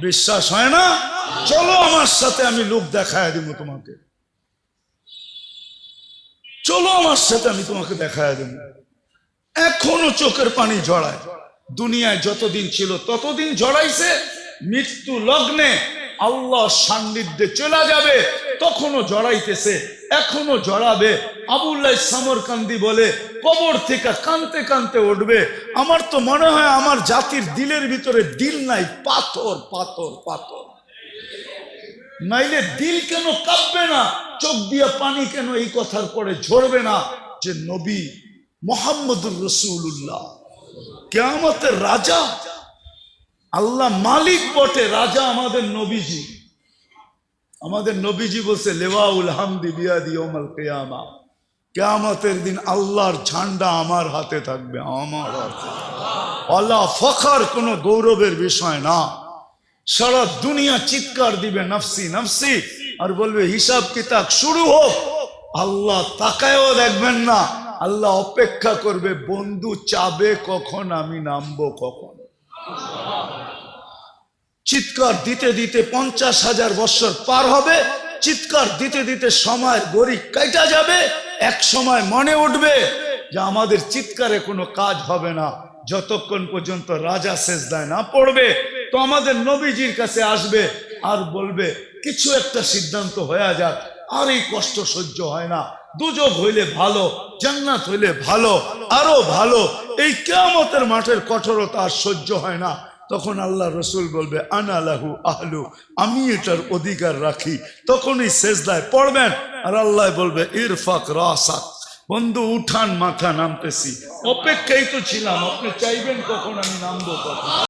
বিশ্বাস হয় না? চলো আমার সাথে আমি লোক দেখায় দেবো তোমাকে। চলো আমার সাথে আমি তোমাকে দেখায় দেব। এখনও চোখের পানি জড়ায়। দুনিয়ায় যতদিন ছিল ততদিন জড়াইছে। মৃত্যু লগ্নে আল্লাহ সান্নিধ্যে চলে যাবে। তখনও জড়াইতেছে এখনও জড়াবে। আবুল্লাহ সামরকান্দি বলে, কবর থেকে কানতে কানতে উঠবে। আমার তো মনে হয় আমার জাতির দিলের ভিতরে দিল নাই, পাথর পাথর পাথর। নাইলে দিল কেন কাঁপবে না? চোখ দিয়ে পানি কেন এই কথার পরে ঝরবে না? যে নবী মোহাম্মদুর রসুল্লাহ কেয়ামতের রাজা, আল্লাহ মালিক বটে, রাজা আমাদের নবীজি। আমাদের নবীজি বলছে, লেওয়াউল হামদি বিয়াদি ওমাল কেয়ামা। কেয়ামতের দিন আল্লাহর ঝান্ডা আমার হাতে থাকবে, আমার হাতে। আল্লাহ ফখার কোনো গৌরবের বিষয় না। সারা দুনিয়া চিৎকার দিবে, নফসি নফসি। আর বলবে, হিসাব কিতাব শুরু হোক। আল্লাহ তাকায়ও দেখবেন না। আল্লাহ অপেক্ষা করবে, বন্ধু, চাবে কখন, আমি নামবো কখন? চিৎকার দিতে দিতে পঞ্চাশ হাজার বৎসর পার হবে। চিৎকার দিতে দিতে সময়ের গড়ি কাইটা যাবে। এক সময় মনে উঠবে যে আমাদের চিৎকারে কোনো কাজ হবে না। যতক্ষণ পর্যন্ত রাজা শেষ সেজদায় না পড়বে, তো আমাদের নবীজির কাছে আসবে আর বলবে, কিছু একটা সিদ্ধান্ত হয়ে যাক, আর এই কষ্ট সহ্য হয় না। দুযোগ হইলে ভালো, জান্নাত হইলে ভালো, আরও ভালো। এই কেয়ামতের মাঠের কঠোরতা আর সহ্য হয় না। তখন আল্লাহ রসুল বলবে আনালাহু আহলু, আমি এটার অধিকার রাখি। তখনই শেষদায় পড়বেন আর আল্লাহ বলবে, ইরফাক রাসাক, বন্ধু উঠান মাথা নামতেছি অপেক্ষাই তো ছিলাম, আপনি চাইবেন কখন আমি নামবো কখন?